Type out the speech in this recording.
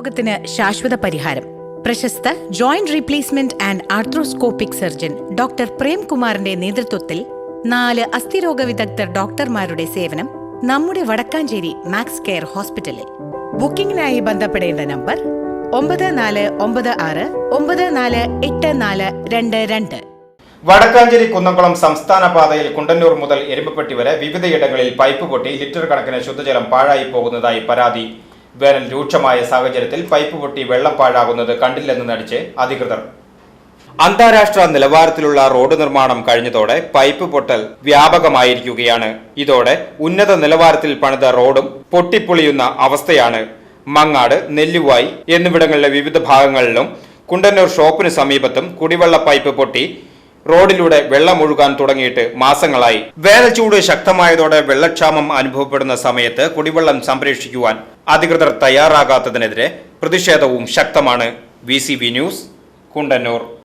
രോഗത്തിന് ശാശ്വത പരിഹാരം. പ്രശസ്ത joint replacement and arthroscopic surgeon doctor പ്രേംകുമാറിന്റെ നേതൃത്വത്തിൽ നാല് അസ്ഥിരോഗ വിദഗ്ധർ ഡോക്ടർമാരുടെ സേവനം നമ്മുടെ വടക്കാഞ്ചേരി മാക്സ് കെയർ ഹോസ്പിറ്റലിൽ. ബുക്കിംഗിനായി ബന്ധപ്പെടേണ്ട നമ്പർ ഒമ്പത് നാല് ഒമ്പത് ആറ് ഒമ്പത് നാല് എട്ട് നാല് രണ്ട് രണ്ട്. വടക്കാഞ്ചേരി കുന്നംകുളം സംസ്ഥാന പാതയിൽ കുണ്ടന്നൂർ മുതൽ എരുമപ്പെട്ടി വരെ വിവിധയിടങ്ങളിൽ പൈപ്പ് പൊട്ടി ലിറ്റർ കണക്കിന് ശുദ്ധജലം പാഴായി പോകുന്നതായി പരാതി. വേനൽ രൂക്ഷമായ സാഹചര്യത്തിൽ പൈപ്പ് പൊട്ടി വെള്ളം പാഴാകുന്നത് കണ്ടില്ലെന്ന് നടിച്ച് അധികൃതർ. അന്താരാഷ്ട്ര നിലവാരത്തിലുള്ള റോഡ് നിർമ്മാണം കഴിഞ്ഞതോടെ പൈപ്പ് പൊട്ടൽ വ്യാപകമായിരിക്കുകയാണ്. ഇതോടെ ഉന്നത നിലവാരത്തിൽ പണിത റോഡും പൊട്ടിപ്പൊളിയുന്ന അവസ്ഥയാണ്. മങ്ങാട് നെല്ലുവായി എന്നിവിടങ്ങളിലെ വിവിധ ഭാഗങ്ങളിലും കുണ്ടന്നൂർ ഷോപ്പിന് സമീപത്തും കുടിവെള്ള പൈപ്പ് പൊട്ടി റോഡിലൂടെ വെള്ളം ഒഴുകാൻ തുടങ്ങിയിട്ട് മാസങ്ങളായി. വേനൽച്ചൂട് ശക്തമായതോടെ വെള്ളക്ഷാമം അനുഭവപ്പെടുന്ന സമയത്ത് കുടിവെള്ളം സംരക്ഷിക്കുവാൻ അധികൃതർ തയ്യാറാകാത്തതിനെതിരെ പ്രതിഷേധവും ശക്തമാണ്. V news Kundannur.